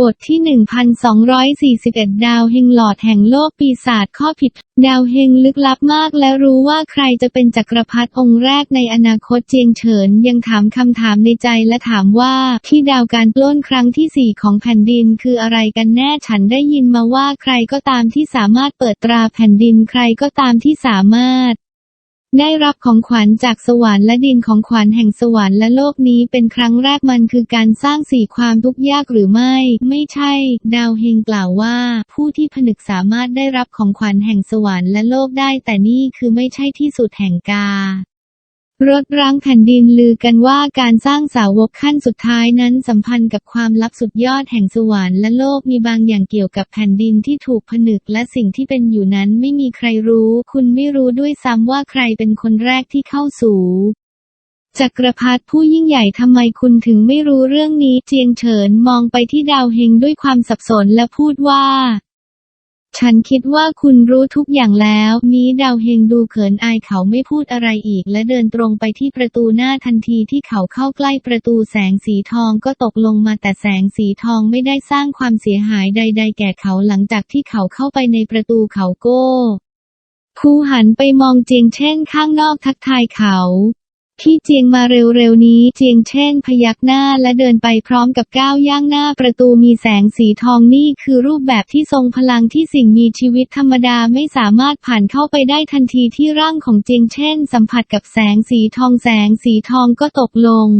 บทที่ 1241 ดาวเฮงหลอดแห่งโลกปีศาจข้อผิด ดาวเฮงลึกลับมากและรู้ว่าใครจะเป็นจักรพรรดิองค์แรกในอนาคตเจียงเฉิน ยังถามคำถามในใจและถามว่า ที่ดาวการปล้นครั้งที่สี่ของแผ่นดินคืออะไรกันแน่ฉันได้ยินมาว่าใครก็ตามที่สามารถเปิดตราแผ่นดินใครก็ตามที่สามารถ ได้รับของขวัญจากสวรรค์และดินของขวัญแห่งสวรรค์และโลกนี้เป็นครั้งแรกมันคือการสร้างสี่ความทุกข์ยากหรือไม่ ไม่ใช่ ดาวเฮงกล่าวว่า ผู้ที่ผนึกสามารถได้รับของขวัญแห่งสวรรค์และโลกได้แต่นี่คือไม่ใช่ที่สุดแห่งกา รถร้างแผ่นดินลือกันว่าการสร้างสาวกขั้นสุดท้ายนั้นสัมพันธ์กับความลับสุดยอดแห่งสวรรค์และโลกมีบางอย่างเกี่ยวกับแผ่นดินที่ถูกผนึกและสิ่งที่เป็นอยู่นั้นไม่มีใครรู้ คุณไม่รู้ด้วยซ้ำว่าใครเป็นคนแรกที่เข้าสู่จักรพรรดิผู้ยิ่งใหญ่ทำไมคุณถึงไม่รู้เรื่องนี้เจียงเฉินมองไปที่ดาวเฮงด้วยความสับสนและพูดว่า ฉันคิดว่าคุณรู้ทุกอย่างแล้ว นี้ดาวเฮงดูเขินอายเขาไม่พูดอะไรอีก และเดินตรงไปที่ประตูหน้าทันทีที่เขาเข้าใกล้ประตูแสงสีทองก็ตกลงมาแต่แสงสีทองไม่ได้สร้างความเสียหายใด ๆ แก่เขาหลังจากที่เขาเข้าไปในประตูเขาโก้ผู้หันไปมองเจียงเช่นข้างนอกทักทายเขา ที่เจียงมาเร็วๆนี้เจียงเช่นพยักหน้าและเดินไปพร้อมกับก้าวย่างหน้าประตูมีแสงสีทองนี่คือรูปแบบที่ทรงพลังที่สิ่งมีชีวิตธรรมดาไม่สามารถผ่านเข้าไปได้ทันทีที่ร่างของเจียงเช่นสัมผัสกับแสงสีทองแสงสีทองก็ตกลง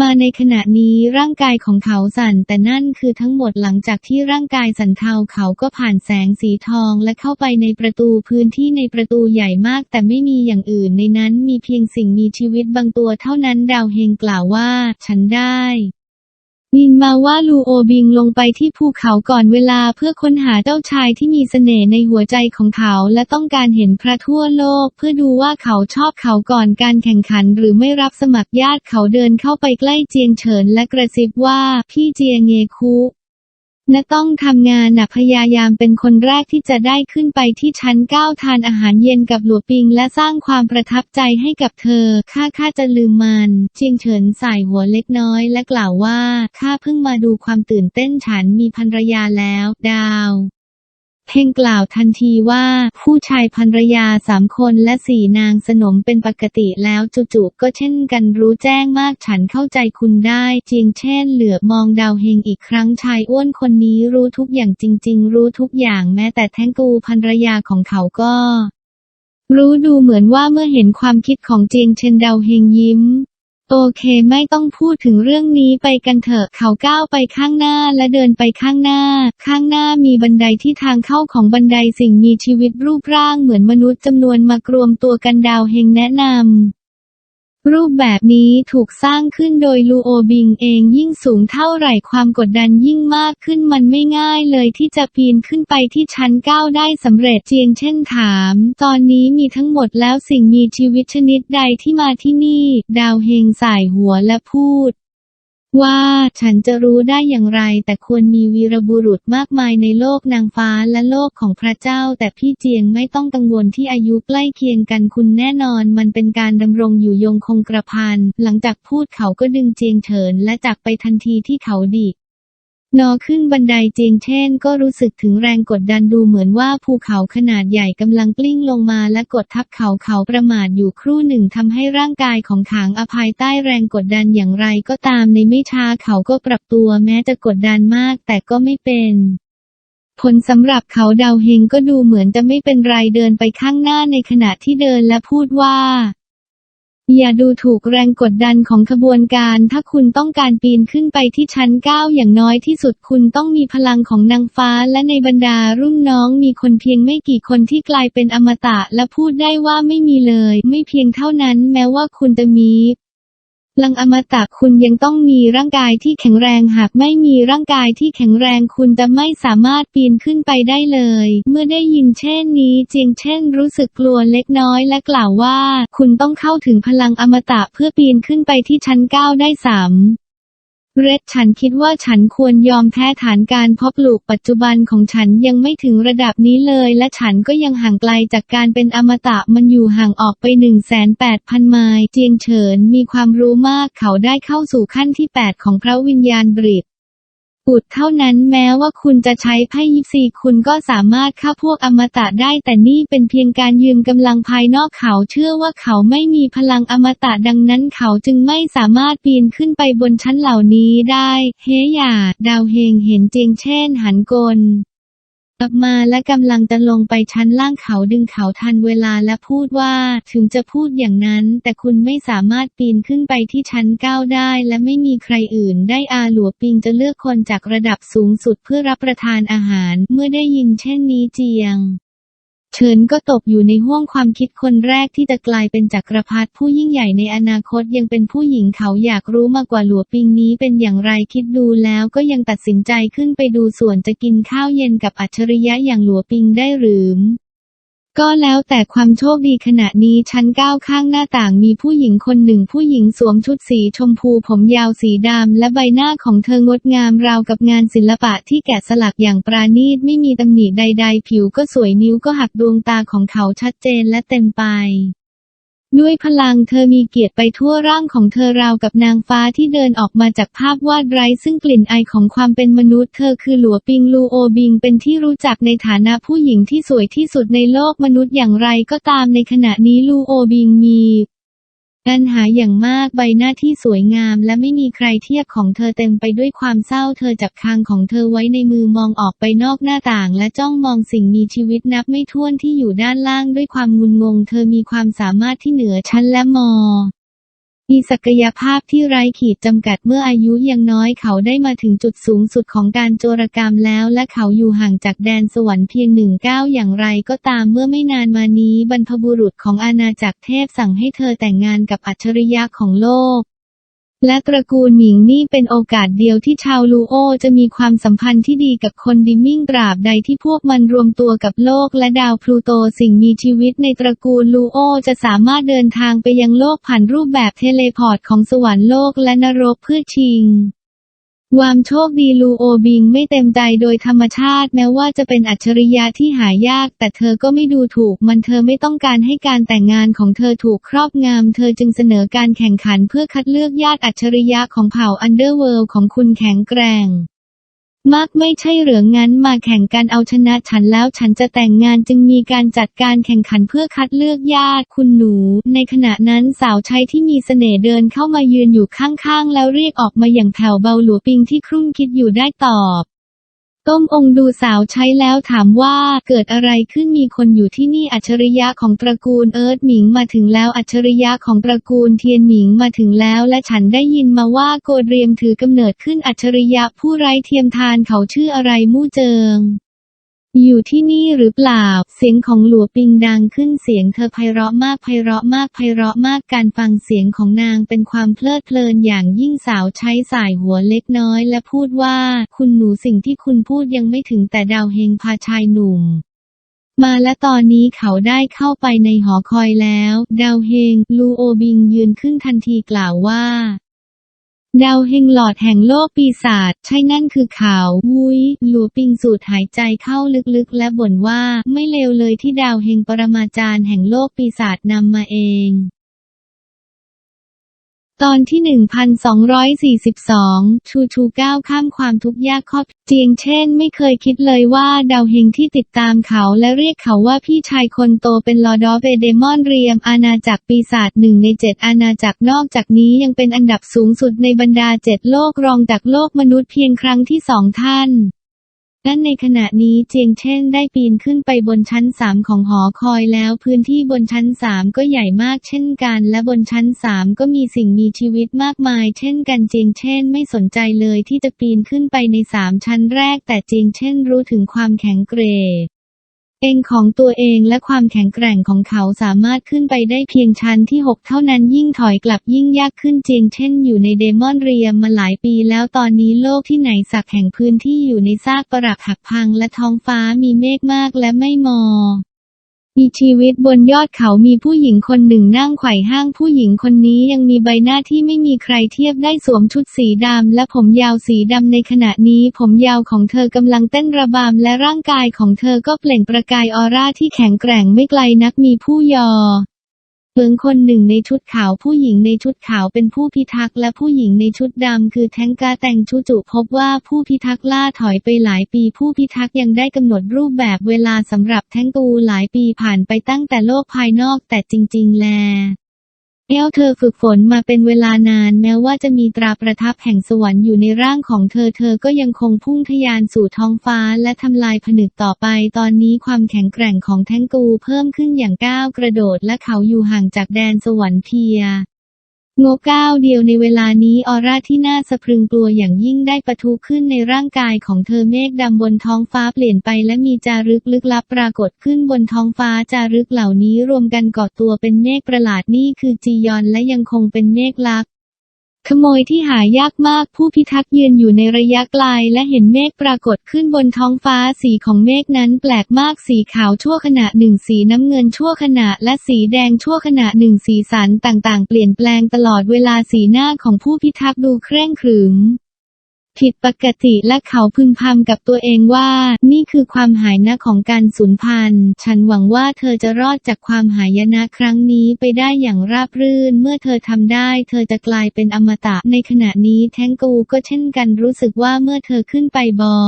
มาในขณะนี้ร่างกายของเขาสั่นแต่นั่นคือทั้งหมดหลังจากที่ร่างกายสั่นเทาเขาก็ผ่านแสงสีทองและเข้าไปในประตูพื้นที่ในประตูใหญ่มากแต่ไม่มีอย่างอื่นในนั้นมีเพียงสิ่งมีชีวิตบางตัวเท่านั้นดาวเฮงกล่าวว่า ฉันได้ มินมาว่าลูโอบิงลงไปที่ภูเขาก่อนเวลาเพื่อค้นหาเจ้าชายที่มีเสน่ห์ในหัวใจของเขา และต้องการเห็นพระทั่วโลก เพื่อดูว่าเขาชอบเขาก่อนการแข่งขัน หรือไม่รับสมัครญาติเขาเดินเข้าไปใกล้เจียงเฉินและกระซิบว่าพี่เจียงเงคุ นะต้องทำงานหนักพยายามเป็นคนแรกที่จะได้ขึ้นไปที่ชั้นเก้าทานอาหารเย็นกับหลัวปิง และสร้างความประทับใจให้กับเธอ ข้าข้าจะลืมมันเจียงเฉินสายหัวเล็กน้อยและกล่าวว่า ข้าเพิ่งมาดูความตื่นเต้นฉันมีภรรยาแล้ว ดาว เพ่งกล่าวทันทีว่าผู้ชายภรรยาสามคนและสี่นางสนมเป็นปกติแล้วจู่ๆก็เช่นกันรู้แจ้งมากฉันเข้าใจคุณได้เจียงเช่นเหลือบมองดาวเฮงอีกครั้งชายอ้วนคนนี้รู้ทุกอย่างจริง ๆ รู้ทุกอย่างแม้แต่แท้งกูภรรยาของเขาก็ รู้ดูเหมือนว่าเมื่อเห็นความคิดของเจียงเชนดาวเฮงยิ้ม โอเคไม่ต้องพูดถึงเรื่องนี้ไปกันเถอะเขาก้าวไปข้างหน้าและเดินไปข้างหน้า ข้างหน้ามีบันไดที่ทางเข้าของบันไดสิ่งมีชีวิตรูปร่างเหมือนมนุษย์จำนวนมากรวมตัวกันดาวเฮงแนะนำ รูปแบบนี้ถูกสร้างขึ้นโดยลูโอบิงเองยิ่งสูงเท่าไหร่ความกดดันยิ่งมากขึ้นมันไม่ง่ายเลยที่จะปีนขึ้นไปที่ชั้นเก้าได้สำเร็จเจียงเช่นถาม ตอนนี้มีทั้งหมดแล้วสิ่งมีชีวิตชนิดใดที่มาที่นี่ ดาวเฮงสายหัวและพูด ว่าฉันจะรู้ได้อย่างไร แต่ควรมีวีรบุรุษมากมายในโลกนางฟ้าและโลกของพระเจ้า แต่พี่เจียงไม่ต้องกังวลที่อายุใกล้เคียงกันคุณแน่นอน มันเป็นการดำรงอยู่ยงคงกระพันหลังจากพูดเขาก็ดึงเจียงเฉินและจากไปทันทีที่เขาดิ นอขึ้นบันไดเจียงเช่น ก็รู้สึกถึงแรงกดดันดูเหมือนว่าภูเขาขนาดใหญ่กำลังกลิ้งลงมาและกดทับเขาเขาประมาทอยู่ครู่หนึ่งทำให้ร่างกายของขางอภัยใต้แรงกดดันอย่างไรก็ตามในไม่ช้าเขาก็ปรับตัวแม้จะกดดันมากแต่ก็ไม่เป็นผลสำหรับเขาดาวเฮงก็ดูเหมือนจะไม่เป็นไรเดินไปข้างหน้าในขณะที่เดินและพูดว่า อย่าดูถูกแรงกดดันของขบวนการ ถ้าคุณต้องการปีนขึ้นไปที่ชั้นเก้าอย่างน้อยที่สุดคุณต้องมีพลังของนางฟ้า และในบรรดารุ่นน้องมีคนเพียงไม่กี่คนที่กลายเป็นอมตะและพูดได้ว่าไม่มีเลย ไม่เพียงเท่านั้นแม้ว่าคุณจะมี ลังอมตะคุณยังต้องมีร่างกายที่แข็งแรงหากไม่มีร่างกายที่แข็งแรงคุณจะไม่สามารถปีนขึ้นไปได้เลย เมื่อได้ยินเช่นนี้เจียงเช่นรู้สึกกลัวเล็กน้อยและกล่าวว่า คุณต้องเข้าถึงพลังอมตะเพื่อปีนขึ้นไปที่ชั้นเก้าได้สาม เรดฉันคิดว่าฉันควรยอมแพ้ฐานการเพาะปลูกปัจจุบันของฉันยังไม่ถึงระดับนี้เลย และฉันก็ยังห่างไกลจากการเป็นอมตะมันอยู่ห่างออกไป 1 8 0 0 0 0ไมล์เจียงเฉินมีความรู้มากเขาได้เข้าสู่ขั้นที่ 8 ของพระวิญญาณบริต อุดเท่านั้นแม้ว่าคุณจะใช้ไพ่ยิปซีคุณก็สามารถฆ่าพวกอมตะได้ แต่นี่เป็นเพียงการยืมกำลังภายนอกเขาเชื่อว่าเขาไม่มีพลังอมตะดังนั้นเขาจึงไม่สามารถปีนขึ้นไปบนชั้นเหล่านี้ได้ เฮียาดาวเฮงเห็นเจียงเช่นหันกล กลับมาและกำลังจะลงไปชั้นล่างเขาดึงเขาทันเวลาและพูดว่าถึงจะพูดอย่างนั้น แต่คุณไม่สามารถปีนขึ้นไปที่ชั้นเก้าได้ และไม่มีใครอื่น ได้อาหลัวปิงจะเลือกคนจากระดับสูงสุดเพื่อรับประทานอาหาร เมื่อได้ยินเช่นนี้เจียง เฉินก็ตกอยู่ในห้วงความคิดคนแรกที่จะกลายเป็นจักรพรรดิผู้ยิ่งใหญ่ในอนาคตยังเป็นผู้หญิงเขาอยากรู้มากกว่าหลัวปิงนี้เป็นอย่างไรคิดดูแล้วก็ยังตัดสินใจขึ้นไปดูส่วนจะกินข้าวเย็นกับอัจฉริยะอย่างหลัวปิงได้หรือ ก็แล้วแต่ความโชคดีขณะนี้ชั้นก้าวข้างหน้าต่างมีผู้หญิงคนหนึ่งผู้หญิงสวมชุดสีชมพูผมยาวสีดำและใบหน้าของเธองดงามราวกับงานศิลปะที่แกะสลักอย่างปราณีตไม่มีตำหนิใด ๆ ผิวก็สวยนิ้วก็หักดวงตาของเขาชัดเจนและเต็มไป ด้วยพลังเธอมีเกียรติไปทั่วร่างของเธอราวกับนางฟ้าที่เดินออกมาจากภาพวาดไร้ซึ่งกลิ่นไอของความเป็นมนุษย์เธอคือหลัวปิงลูโอบิงเป็นที่รู้จักในฐานะผู้หญิงที่สวยที่สุดในโลกมนุษย์อย่างไรก็ตามในขณะนี้ลูโอบิงมี ปัญหาอย่างมากใบหน้าที่สวยงามและไม่มีใครเทียบของเธอเต็มไปด้วยความเศร้าเธอจับคางของเธอไว้ในมือมองออกไปนอกหน้าต่าง และจ้องมองสิ่งมีชีวิตนับไม่ถ้วนที่อยู่ด้านล่างด้วยความงุนงง เธอมีความสามารถที่เหนือชั้นและมอ มีศักยภาพที่ไร้ขีดจำกัดเมื่ออายุยังน้อยเขาได้มาถึงจุดสูงสุดของการโจรกรรมแล้ว และเขาอยู่ห่างจากแดนสวรรค์เพียงหนึ่งก้าวอย่างไรก็ตามเมื่อไม่นานมานี้ บรรพบุรุษของอาณาจักรเทพสั่งให้เธอแต่งงานกับอัจฉริยะของโลก และตระกูลหมิงนี่เป็นโอกาสเดียวที่ชาวลูโอจะมีความสัมพันธ์ที่ดีกับคนดิมมิ่งตราบใดที่พวกมันรวมตัวกับโลกและดาวพลูโตสิ่งมีชีวิตในตระกูลลูโอจะสามารถเดินทางไปยังโลกผ่านรูปแบบเทเลพอร์ตของสวรรค์โลกและนรกเพื่อชิง วามโชคดีลูโอบิงไม่เต็มใจโดยธรรมชาติแม้ว่าจะเป็นอัจฉริยะที่หายาก แต่เธอก็ไม่ดูถูกมันเธอไม่ต้องการให้การแต่งงานของเธอถูกครอบงำเธอจึงเสนอการแข่งขันเพื่อคัดเลือกญาติอัจฉริยะของเผ่าอันเดอร์เวิลด์ของคุณแข็งแกร่ง มากไม่ใช่เหรืองั้นมาแข่งกันเอาชนะฉันแล้วฉันจะแต่งงานจึงมีการจัดการแข่งขันเพื่อคัดเลือกญาติคุณหนู ในขณะนั้นสาวใช้ที่มีเสน่ห์เดินเข้ามายืนอยู่ข้างๆ แล้วเรียกออกมาอย่างแผ่วเบาหลัวปิงที่ครุ่นคิดอยู่ได้ตอบ ต้มองดูสาวใช้แล้วถามว่าเกิดอะไรขึ้นมีคนอยู่ที่นี่อัจฉริยะของตระกูลเอิร์ธหมิงมาถึงแล้วอัจฉริยะของตระกูลเทียนหมิงมาถึงแล้วและฉันได้ยินมาว่าโกเรียมถือกำเนิดขึ้นอัจฉริยะผู้ไร้เทียมทานเขาชื่ออะไรมู่เจิง อยู่ที่นี่หรือเปล่า เสียงของหลัวปิงดังขึ้นเสียงเธอไพเราะมากไพเราะมากไพเราะมากการฟังเสียงของนางเป็นความเพลิดเพลินอย่างยิ่งสาวใช้สายหัวเล็กน้อยและพูดว่า คุณหนูสิ่งที่คุณพูดยังไม่ถึงแต่ดาวเฮงพาชายหนุ่มมาและตอนนี้เขาได้เข้าไปในหอคอยแล้ว ดาวเฮง ลูโอบิงยืนขึ้นทันทีกล่าวว่า ดาวเฮงหลอดแห่งโลกปีศาจใช่นั่นคือเขาวุ้ยหลัวปิงสูดหายใจเข้าลึกๆ และบ่นว่าไม่เลวเลยที่ดาวเฮงปรมาจารย์แห่งโลกปีศาจนำมาเอง ตอนที่ 1242ชูชูก้าวข้ามความทุกข์ยากข้อเจียงเช่น ไม่เคยคิดเลยว่าดาวเฮงที่ติดตามเขาและเรียกเขาว่าพี่ชายคนโตเป็นลอดอเบเดมอนเรียม อาณาจักรปีศาจหนึ่งในเจ็ดอาณาจักรนอกจากนี้ยังเป็นอันดับสูงสุดในบรรดาเจ็ดโลกรองจากโลกมนุษย์เพียงครั้งที่สองท่าน และในขณะนี้เจียงเช่นได้ปีนขึ้นไปบนชั้นสามของหอคอยแล้วพื้นที่บนชั้นสามก็ใหญ่มากเช่นกัน และบนชั้นสามก็มีสิ่งมีชีวิตมากมาย เช่นกันเจียงเช่นไม่สนใจเลยที่จะปีนขึ้นไปในสามชั้นแรก แต่เจียงเช่นรู้ถึงความแข็งเกรด เองของตัวเองและความแข็งแกร่งของเขาสามารถขึ้นไปได้เพียงชั้นที่ 6 เท่านั้นยิ่งถอยกลับยิ่งยากขึ้นเจียงเช่นอยู่ในเดมอนเรียมมาหลายปีแล้วตอนนี้โลกที่ไหนสักแห่งพื้นที่อยู่ในซากปรักหักพังและท้องฟ้ามีเมฆมากและไม่มอ มีชีวิตบนยอดเขามีผู้หญิงคนหนึ่งนั่งไขว่ห้างผู้หญิงคนนี้ยังมีใบหน้าที่ไม่มีใครเทียบได้สวมชุดสีดำและผมยาวสีดำในขณะนี้ผมยาวของเธอกำลังเต้นระบำและร่างกายของเธอก็เปล่งประกายออร่าที่แข็งแกร่งไม่ไกลนักมีผู้ยอ มืองคนหนึ่งในชุดขาวผู้หญิงในชุดขาวเป็นผู้พิทักษ์และผู้หญิงในชุดดำคือแทงกาแต่งชูจุพบว่าผู้พิทักษ์ล่าถอยไปหลายปีผู้พิทักษ์ยังได้กำหนดรูปแบบเวลาสำหรับแทงกูหลายปีผ่านไปตั้งแต่โลกภายนอกแต่จริง ๆ แล แก้วเธอฝึกฝนมาเป็นเวลานานแม้ว่าจะมีตราประทับแห่งสวรรค์อยู่ในร่างของเธอเธอก็ยังคงพุ่งทะยานสู่ท้องฟ้าและทำลายผนึกต่อไป ตอนนี้ความแข็งแกร่งของแทงกูเพิ่มขึ้นอย่างก้าวกระโดดและเขาอยู่ห่างจากแดนสวรรค์เพีย โงก้าวเดียวในเวลานี้ออร่าที่น่าสะพรึงกลัวอย่างยิ่งได้ปะทุขึ้นในร่างกายของเธอเมฆดำบนท้องฟ้าเปลี่ยนไปและมีจารึกลึกลับปรากฏขึ้นบนท้องฟ้าจารึกเหล่านี้รวมกันก่อตัวเป็นเมฆประหลาดนี่คือจียอนและยังคงเป็นเมฆลัก ขโมยที่หายากมากผู้พิทักษ์ยืนอยู่ในระยะไกลและเห็นเมฆปรากฏขึ้นบนท้องฟ้าสีของเมฆนั้นแปลกมากสีขาวชั่วขณะหนึ่งสีน้ำเงินชั่วขณะและสีแดงชั่วขณะหนึ่งสีสันต่างๆ เปลี่ยนแปลงตลอดเวลาสีหน้าของผู้พิทักษ์ดูเคร่งขรึม ผิดปกติและเขาพึมพำกับตัวเองว่า นี่คือความหายนะของการสูญพันธุ์ ฉันหวังว่าเธอจะรอดจากความหายนะครั้งนี้ไปได้อย่างราบรื่น เมื่อเธอทำได้ เธอจะกลายเป็นอมตะในขณะนี้แทงกูก็เช่นกันรู้สึกว่าเมื่อเธอขึ้นไปบอ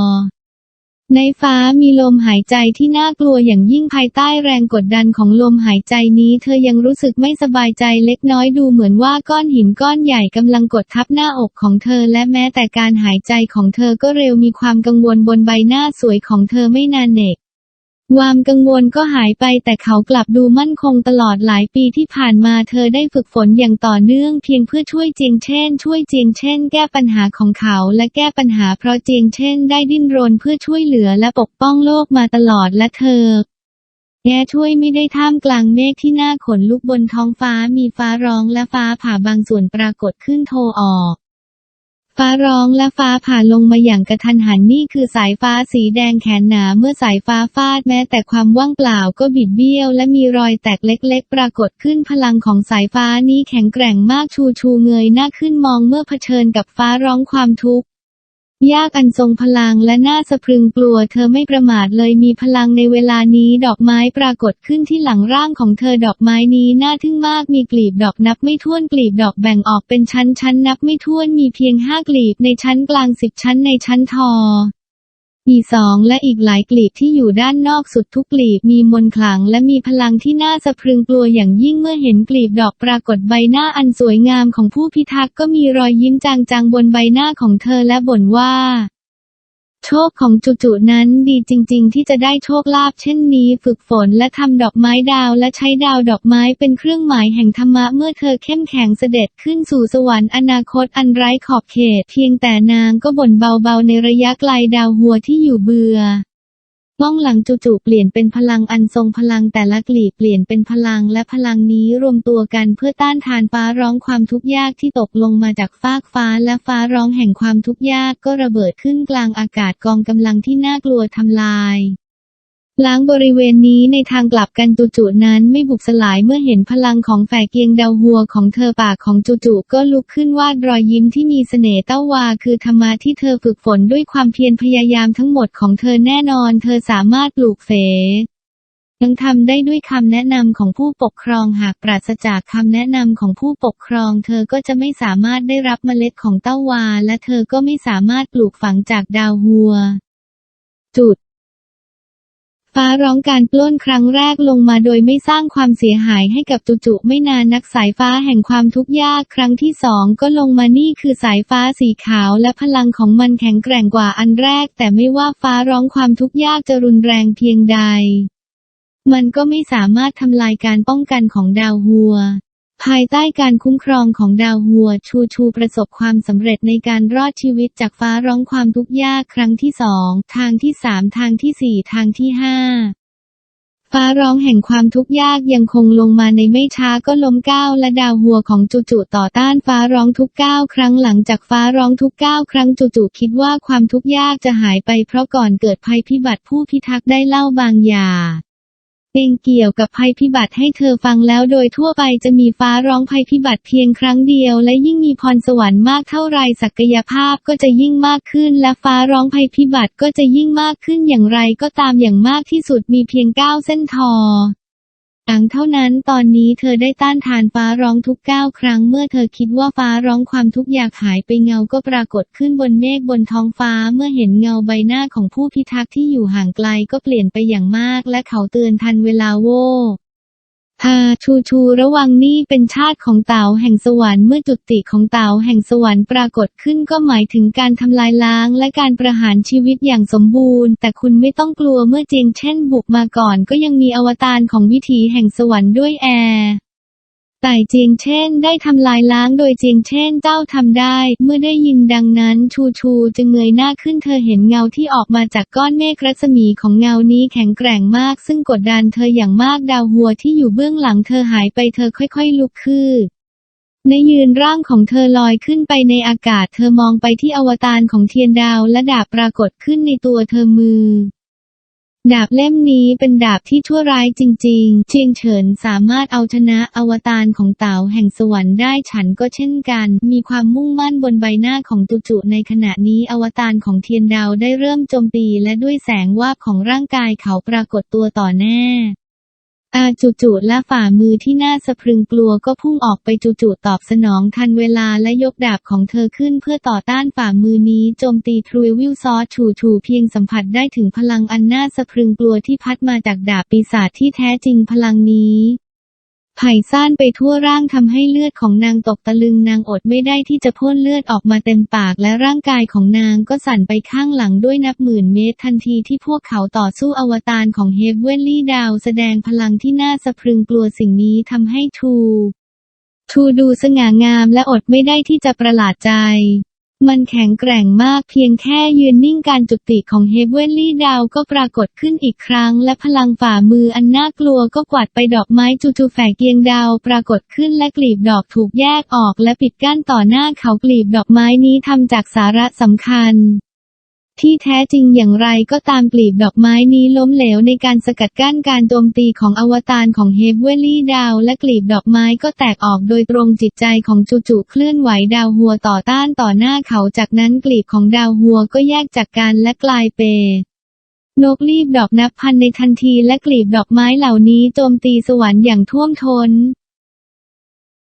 ในฟ้ามีลมหายใจที่น่ากลัวอย่างยิ่งภายใต้แรงกดดันของลมหายใจนี้เธอยังรู้สึกไม่สบายใจเล็กน้อยดูเหมือนว่าก้อนหินก้อนใหญ่กำลังกดทับหน้าอกของเธอและแม้แต่การหายใจของเธอก็เร็วมีความกังวลบนใบหน้าสวยของเธอไม่นานเนก ความกังวลก็หายไปแต่เขากลับดูมั่นคงตลอดหลายปีที่ผ่านมาเธอได้ฝึกฝนอย่างต่อเนื่องเพียงเพื่อช่วยเจียงเช่น ช่วยเจียงเช่น แก้ปัญหาของเขาและแก้ปัญหาเพราะเจียงเช่น ได้ดิ้นรนเพื่อช่วยเหลือและปกป้องโลกมาตลอดและเธอแกช่วยไม่ได้ท่ามกลางเมฆที่น่าขนลุกบนท้องฟ้ามีฟ้าร้องและฟ้าผ่าบางส่วนปรากฏขึ้นโทออก ร้องและฟ้าผ่าลงมาอย่างกระทันหันนี่คือสายฟ้าสีแดงแขนหนาเมื่อสายฟ้าฟาดแม้แต่ความว่างเปล่าก็บิดเบี้ยว และมีรอยแตกเล็ก ๆ ปรากฏขึ้นพลังของสายฟ้านี้แข็งแกร่งมากชูชูเงยหน้าขึ้นมองเมื่อเผชิญกับฟ้าร้องความทุกข์ ยากอันทรงพลังและน่าสะพรึงกลัวเธอไม่ประมาทเลยมีพลังในเวลานี้ดอกไม้ปรากฏขึ้นที่หลังร่างของเธอดอกไม้นี้น่าทึ่งมากมีกลีบดอกนับไม่ถ้วนกลีบดอกแบ่งออกเป็นชั้นชั้นนับไม่ถ้วนมีเพียงห้ากลีบในชั้นกลางสิบชั้นในชั้นทอีสองและอีกหลายกลีบที่อยู่ด้านนอกสุดทุกกลีบมีมนต์ขลังและมีพลังที่น่าสะพรึงกลัวอย่างยิ่งเมื่อเห็นกลีบดอกปรากฏใบหน้าอันสวยงามของผู้พิทักษ์ก็มีรอยยิ้มจางๆบนใบหน้าของเธอและบ่นว่า โชคของจุจุนั้นดีจริง ๆ ที่จะได้โชคลาภเช่นนี้ ฝึกฝนและทำดอกไม้ดาวและใช้ดาวดอกไม้เป็นเครื่องหมายแห่งธรรมะเมื่อเธอเข้มแข็งเสด็จขึ้นสู่สวรรค์อนาคตอันไร้ขอบเขต เพียงแต่นางก็บ่นเบาๆในระยะไกลดาวหัวที่อยู่เบือ มองหลังจู่ๆเปลี่ยนเป็นพลังอันทรงพลังแต่ละกลีบเปลี่ยนเป็นพลังและพลังนี้รวมตัวกันเพื่อต้านทานฟ้าร้องความทุกข์ยากที่ตกลงมาจากฟากฟ้าและฟ้าร้องแห่งความทุกข์ยากก็ระเบิดขึ้นกลางอากาศกองกำลังที่น่ากลัวทำลาย ล้างบริเวณนี้ในทางกลับกันจุๆนั้นไม่บุกสลายเมื่อเห็นพลังของแฝกเกียงดาวหัวของเธอปากของจุๆก็ลุกขึ้นวาดรอยยิ้มที่มีเสน่ห์เต้าวาคือธรรมะที่เธอฝึกฝนด้วยความเพียรพยายามทั้งหมดของเธอแน่นอน เธอสามารถปลูกเฝยังทำได้ด้วยคำแนะนำของผู้ปกครองหากปราศจากคำแนะนำของผู้ปกครอง เธอก็จะไม่สามารถได้รับเมล็ดของเต้าวา และเธอก็ไม่สามารถปลูกฝังจากดาวหัว จุด ฟ้าร้องการปล้นครั้งแรกลงมาโดยไม่สร้างความเสียหายให้กับจุจุไม่นานนักสายฟ้าแห่งความทุกข์ยากครั้งที่สองก็ลงมานี่คือสายฟ้าสีขาวและพลังของมันแข็งแกร่งกว่าอันแรก แต่ไม่ว่าฟ้าร้องความทุกข์ยากจะรุนแรงเพียงใด มันก็ไม่สามารถทำลายการป้องกันของดาวหัว ภายใต้การคุ้มครองของดาวหัวชูชูประสบความสำเร็จในการรอดชีวิตจากฟ้าร้องความทุกข์ยากครั้งที่สองทางที่สามทางที่สี่ทางที่ห้าฟ้าร้องแห่งความทุกข์ยากยังคงลงมาในไม่ช้าก็ล้มก้าวและดาวหัวของจุจุต่อต้านฟ้าร้องทุกก้าวครั้งหลังจากฟ้าร้องทุกก้าวครั้งจุจุคิดว่าความทุกข์ยากจะหายไปเพราะก่อนเกิดภัยพิบัติผู้พิทักษ์ได้เล่าบางอย่าง เองเกี่ยวกับภัยพิบัติให้เธอฟังแล้วโดยทั่วไปจะมีฟ้าร้องภัยพิบัติเพียงครั้งเดียว และยิ่งมีพรสวรรค์มากเท่าไรศักยภาพก็จะยิ่งมากขึ้น และฟ้าร้องภัยพิบัติก็จะยิ่งมากขึ้นอย่างไรก็ตามอย่างมากที่สุดมีเพียงเก้าเส้นทอ ลังเท่านั้นตอนนี้เธอได้ต้านทานฟ้าร้องทุกก้าวครั้งเมื่อเธอคิดว่าฟ้าร้องความทุกข์อยากหายไปเงาก็ปรากฏขึ้นบนเมฆบนท้องฟ้าเมื่อเห็นเงาใบหน้าของผู้พิทักษ์ที่อยู่ห่างไกลก็เปลี่ยนไปอย่างมากและเขาเตือนทันเวลาโว ฮาชูชูระวังนี่เป็นชาติของเต่าแห่งสวรรค์เมื่อจุติของเต่าแห่งสวรรค์ปรากฏขึ้นก็หมายถึงการทำลายล้างและการประหารชีวิตอย่างสมบูรณ์ แต่คุณไม่ต้องกลัวเมื่อเจียงเช่นบุกมาก่อนก็ยังมีอวตารของวิถีแห่งสวรรค์ด้วยแอร์ แต่เจียงเช่นได้ทำลายล้างโดยเจียงเช่นเจ้าทำได้ เมื่อได้ยินดังนั้นชูชูจึงเงยหน้าขึ้นเธอเห็นเงาที่ออกมาจากก้อนเมฆรัศมีของเงานี้แข็งแกร่งมาก ซึ่งกดดันเธออย่างมากดาวหัวที่อยู่เบื้องหลังเธอหายไปเธอค่อยๆลุกขึ้นในยืนร่างของเธอลอยขึ้นไปในอากาศ เธอมองไปที่อวตารของเทียนดาวและดาบปรากฏขึ้นในตัวเธอมือ ดาบเล่มนี้เป็นดาบที่ชั่วร้ายจริง ๆ เชียงเฉินสามารถเอาชนะอวตารของเต่าแห่งสวรรค์ได้ฉันก็เช่นกัน มีความมุ่งมั่นบนใบหน้าของตุจุในขณะนี้อวตารของเทียนดาวได้เริ่มโจมตีและด้วยแสงวาบของร่างกายเขาปรากฏตัวต่อแน่ อาจู่ๆและฝ่ามือที่น่าสะพรึงกลัวก็พุ่งออกไปจู่ๆตอบสนองทันเวลาและยกดาบของเธอขึ้นเพื่อต่อต้านฝ่ามือนี้โจมตีทรูวิลซอสฉูฉูเพียงสัมผัสได้ถึงพลังอันน่าสะพรึงกลัวที่พัดมาจากดาบปีศาจที่แท้จริงพลังนี้ ไผ่ซ่านไปทั่วร่างทำให้เลือดของนางตกตะลึงนางอดไม่ได้ที่จะพ่นเลือดออกมาเต็มปากและร่างกายของนางก็สั่นไปข้างหลังด้วยนับหมื่นเมตรทันทีที่พวกเขาต่อสู้อวตารของเฮเวนลี่ดาวแสดงพลังที่น่าสะพรึงกลัวสิ่งนี้ทำให้ทู ทูดูสง่างามและอดไม่ได้ที่จะประหลาดใจ มันแข็งแกร่งมากเพียงแค่ยืนนิ่งการจุติของเฮเวนลี่ดาวก็ปรากฏขึ้นอีกครั้ง และพลังฝ่ามืออันน่ากลัวก็กวาดไปดอกไม้จูจูแฝกเกียงดาวปรากฏขึ้นและกลีบดอกถูกแยกออกและปิดกั้นต่อหน้าเขากลีบดอกไม้นี้ทำจากสาระสำคัญ ที่แท้จริงอย่างไรก็ตามกลีบดอกไม้นี้ล้มเหลวในการสกัดกั้นการโจมตีของอวตารของเฮเวลี่ดาว และกลีบดอกไม้ก็แตกออกโดยตรงจิตใจของจูจูเคลื่อนไหวดาวหัวต่อต้านต่อหน้าเขาจากนั้นกลีบของดาวหัวก็แยกจากกันและกลายเป็นนกรีบดอกนับพันในทันทีและกลีบดอกไม้เหล่านี้โจมตีสวรรค์อย่างท่วมทน้น